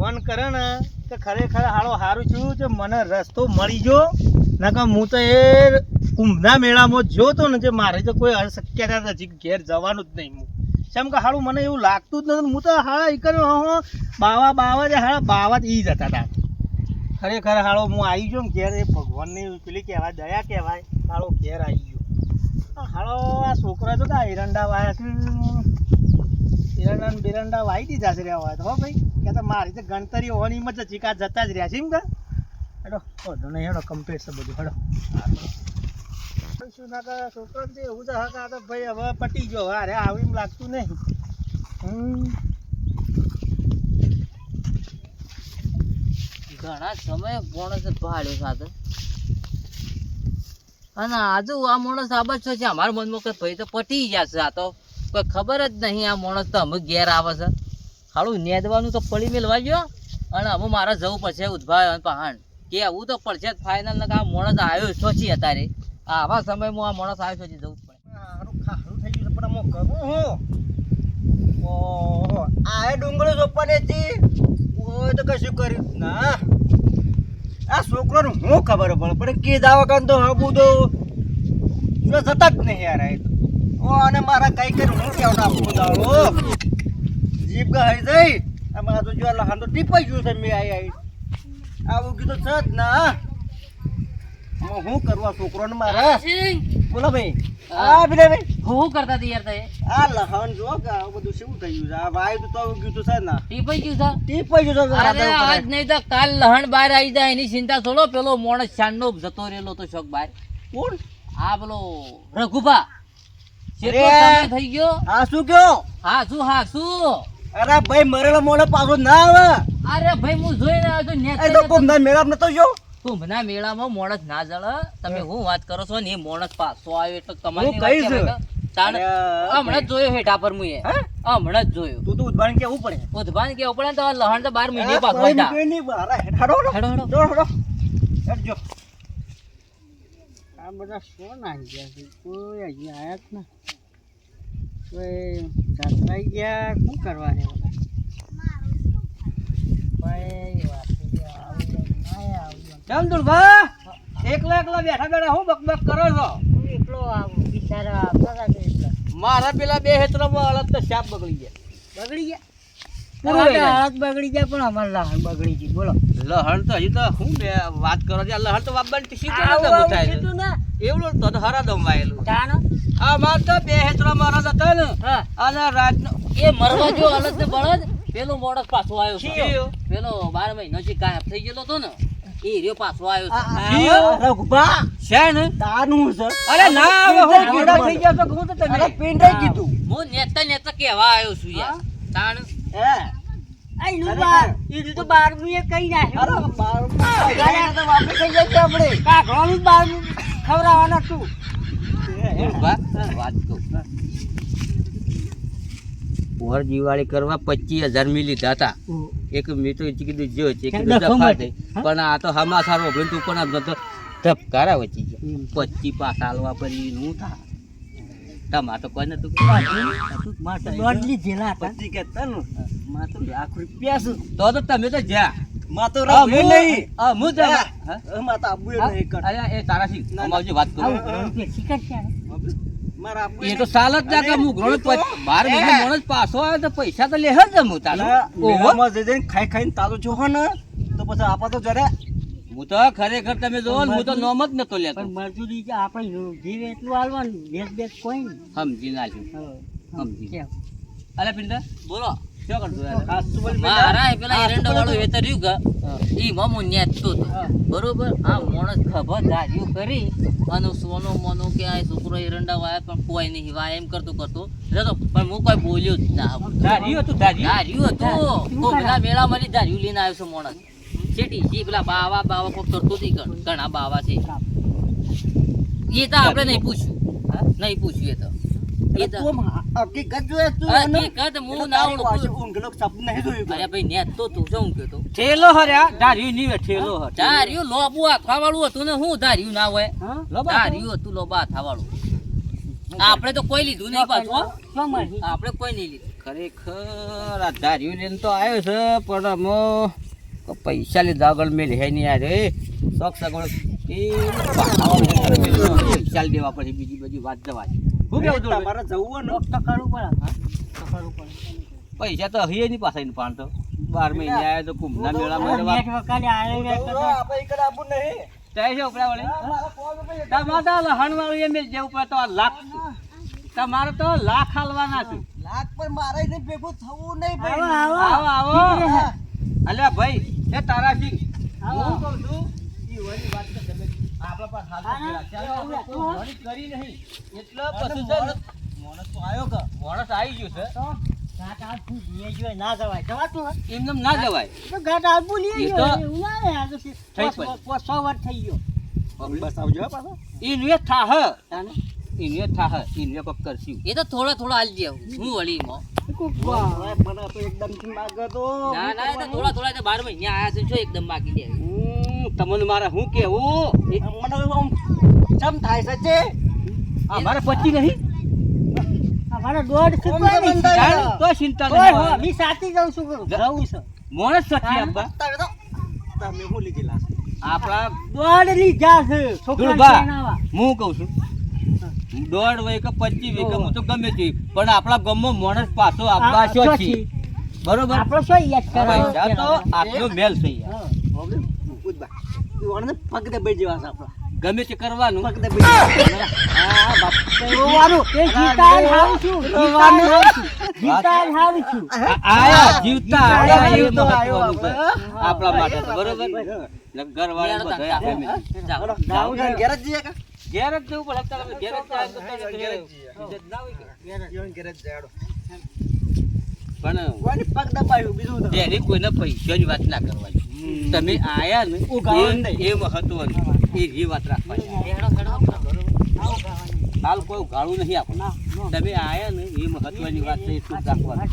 ભગવાન કરે ને કે ખરેખર હાળો સારું છું કે મને રસ્તો મળી ગયો? નકર હું તો એ કુંભના મેળામાં જોતો ને જે મારે તો કોઈ અશક્યતા નથી, ઘેર જવાનું જ નહીં હું. કેમ કે હાળું મને એવું લાગતું જ નથી હું તો હાળા કર્યો, હો બાવા બાવા જે હાળા, બાવા જ ઈ જતા હતા ખરેખર હાળો હું આવી ગયો ને ઘેર, એ ભગવાનની પેલી કહેવાય, દયા કહેવાય, હાળો ઘેર આવી ગયો. હાળો આ છોકરા તો તા એરંડા વાયા એરંડા બેરંડા વાઈ દીધા છે હોય તો, હો ભાઈ. કે તો મારી તો ગણતરી હોવાની મત ચીકા જતા જ રહ્યા છે એમ કે? હેડો હેડો નહીં હેડો કમ્પ્લીટ છે બધું હેડો. શું ના કરે છોકરો એવું તો હક આ તો ભાઈ હવે પટી ગયો હવે અરે આવું એમ લાગતું નહીં. હમ. ઘણા સમય માણસ ભાડ્યો સાથે અને આજુ આ માણસ આબા છો છે અમારા મનમાં કે ભાઈ તો પટી જશે આ તો કોઈ ખબર જ નહીં આ માણસ તો અમે ઘેર આવે છે. ખાલું નેદવાનું તો પડી મેળવા ગયો અને હવે મારે જવું પડશે ઉદભાઈ પહાણ. કે આવું તો પડશે ફાઇનલ ને આ માણસ આવ્યો છો અત્યારે. આવા સમયમાં આ માણસ આવ્યો છે જવું પડે. પણ હું કરું હું. ઓહો આ ડુંગળી હતી? ઓય, તો કશું કર્યું ના. આ છોકરાને હું ખબર પડે, પણ કે દાવાકાન તો હબુ તો જતા જ નહીં યાર આ તો અને મારા કઈ હું કેવું જીભ ગહાઈ જઈ અમારા તો જો લહાન તો ટીપાઈ ગયું છે મેં આઈ આઈ આવું કીધું છે જ ના. હું શું કરું આ છોકરોને મારા? બોલો ભાઈ. હા વિનય ભાઈ. હું કરતા હતી યાર તે આ લહણ જો કે આ બધું શું થઈ ગયું છે? આ વાયુ તો તો ગયું તો છે ને. ટીપાઈ ગયું છે? ટીપાઈ ગયું છે અરે. આજ નહીં તો કાલ લહણ બહાર આવી જાય એની ચિંતા છોડો પેલો મોણસ ચાંદનો જતો રહેલો તો શોખ બહાર. કોણ? આ પેલો રઘુભા! થઈ ગયો. હા શું કયો? હા શું હા શું? અરે ભાઈ મરેલો મોડો પાછો ના આવે. અરે ભાઈ હું જોઈને આવ્યો તો નેટ એ તો કુંભના મેળાપ નતો જો કુંભના મેળામાં મોણસ ના જળ. તમે હું. વાત કરો છો ને એ મોણસ પાછો આવ્યો એટલે હું તમારી કહીશ. તાણ અરે, હમણાં જ જોયો હેઠા પર મુએ. હે? હમણાં જ જોયો. તું તો ઉદ્ભાન કેવું પડે? ઉધભાન કેવું પડે તો લહણ તો બાર મહિને કોઈ આવ્યા. હેડો હેડો હેડો. આ બધા શું છે? કોઈ જ ના. ગયા શું. કેમ દુર્ભા એકલા એકલા બેઠા બેઠા હું બકબક કરો છો? એકલો બિચારા મારા પેલા બે હેતરમાં અલગ તો સાપ બગડી ગયા. બગડી ગયા? હાથ બગડી ગયા પણ અમારે લહણ બગડી ગઈ બોલો. લહણ તો હજી તો હું બે વાત કરો છો? લહણ તો તો આવું થાય એવું તો તો હરા દમ વાયેલું તાનો? આ માર તો બે હેતરો મારા હતા ને. અને રાતનો એ મરવા જો અલગ ને બળદ પેલો મોડસ પાછો આવ્યો? પેલો 12 મહિનો નજીક ગાયબ થઈ ગયેલો હતો ને એ રહ્યો પાછો આવ્યો છે? રઘુભા છે ને? તાનું છે. અરે ના હવે ગોડા થઈ ગયા તો હું તો અરે પિંડે કીધું. હું નેતા નેતા કેવા આવ્યો છું યાર. તાણ? હે. ઈ તો બારમું એ કઈ અરે બારમું. તો વાપસ થઈ જાય આપણે. બારમું ખવડાવવાના તું વાત તો. ઓર દિવાળી કરવા પચીસ હજાર મી લીધા હતા. એક મેં તો કીધું જો છે ક્યાં કીધું ડખો દફા માટે? દે. પણ આ તો હમાસાર ઓગળી તું પણ ધબકારા વચી ગયા. પચી પાસ હાલવા પડી નું થા. તમાર તો કોઈ નતું દોઢ લીધેલા પચી કે તન? માં તો લાખ રૂપિયા તો તો તમે તો જ્યાં. માં તો હા, રઘુ નહીં. હું જ- હા. હા? હવે માં તો આબુ નહીં કર. અરે એ તારાથી ના, ના. વાત કરું. મારા આબુ એ તો સાલ જ ના કે હું ઘણો બાર મહિને એ. માણસ પાછો આવે તો પૈસા તો લે જ હું તારો. ઓહો. જઈ જઈને ખાઈ ખાઈને તાજો જો હો ને તો પછી આપા તો જરા. હું તો ખરેખર તમે જોવો ને હું તો નોમ જ નતો લેતો. મજૂરી કે આપણે જીવે એટલું હાલવાનું વેચ બેચ કોઈ સમજી નાખ્યું સમજી. કેમ? પિંડા બોલો. મારા પેલા વેતર રહ્યું ઈ હતો. બરોબર? આ માણસ ધાર્યું કરી અને સોનો મોનો કે આ છોકરો એરંડા વાયા પણ કોઈ નહીં. વાય એમ કરતો કરતો. જતો પણ હું કોઈ બોલ્યો જ ના ધાર્યું હતું ધાર્યું? હતું. લઈને આવ્યો છે માણસ. શેઠી જી પેલા બાવા બાવા કોક કરતો હતી ઘણા બાવા છે. એ તો આપણે નહીં પૂછ્યું? નહીં પૂછ્યું એ તો. એ તો હકીકત જોયે તું હકીકત હું ના ઓળખું. ઊંઘનો સપનું નહીં જોયું અરે ભાઈ તો તું શું કહેતો ઠેલો હર્યા ધાર્યું નહીં હોય, ઠેલો હર ધાર્યું લોબુ વાળું હતું ને હું ધાર્યું ના હોય? હા? લોબા ધાર્યું હતું લોબા આથા વાળું આપણે તો કોઈ લીધું નહીં પાછું. આપણે કોઈ નહીં લીધું. ખરેખર આ ધાર્યું લઈને તો આવ્યો છે પણ અમે પૈસા લીધા આગળ મેં લે નહીં યાર એ શોખ સગવડ. એ પૈસા દેવા પછી બીજી બધી વાત જવા કેવું તું? જવું પડે. પૈસા તો હૈયે નહીં પાછા એને પાણ તો. બાર મહિને આવ્યા તો કુંભના મેળામાં છે ઉપરા વળી તમારે તો લહણવાળું એમ જ જેવું પડે તો આ લાખ તમારે તો લાખ હાલવાના છે. લાખ પણ મારે ને ભેગું થવું નહીં આવો, આવો. આવો આવો. અલ્યા ભાઈ એ તારાજી આવો. હું કહું છું વાત પાસે હાલ તો પેલા ચાલો આપણે કોઈ વળી કરી નહીં. એટલે પછી માણસ તો આવ્યો કે માણસ આવી ગયું છે. ઘાટ આખું જીએ જોઈએ, ના જવાય. જવાતું એમને ના જવાય. ઘાટ આખું લઈ એ તો- એવું ના ને, આ તો છે. થઈ પોસ- પોસ- સો વર્ષ થઈ ગયો. બસ આવજો પાછો? ઈનવે થાહ. ઈનવે થાહ. ઈનવે કોક કરશું એ તો થોડા થોડા હાલ જે હું વળી એમાં. મને તો એકદમથી માગે તો ના ના એ તો થોડા થોડા બાર મહિને આયા છે શું એકદમ બાકી દે. તમને મારે શું કેવું મને આમ ચમ થાય છે અમારે પચી નહીં? અમારે દોઢ તો ચિંતા નહીં. હો. જાઉં છું છે. માણસ તમે હું આપણા દોઢ લીધા છે છોકરાને હું કહું છું. દોઢ વે કે પચીસ કે હું તો ગમે તે. પણ આપણા ગમો માણસ પાછો આપવા બરોબર? આપણો શું યાદ કરાવો? તો આપણો મેલ થઈ ગયા. ઈવાને પગ દબાઈ જેવા છે આપણા. ગમે તે કરવાનું. પગ દબાઈ જેવા હા બાપ. રોવાનું. એ જીવતા હારું છું. જીવતા જ હારું છું. જીવતા જ હારું છું. આ- આયા જીવતા આયા એ મહત્વનું છે આપણા માટે તો બરોબર. ઘરવાળા બધા આપે મેં. જાઓ. ઘેર જ જઈએ કા? ઘેર જ જવું પડે ઘેર જ જાય તો ઘેર જ. ના હોય ઘેર જ જાડો. પણ કોઈને પગ દબાયું બીજું તો. એને પૈસાની વાત ના કરવાની. તમે આયા ને એ મહત્વનું. એ જે વાત રાખવાની. હાલ કોઈ ગાળું નહીં આપણને. તમે આયા ને એ મહત્વની વાત છે એ રાખવાની.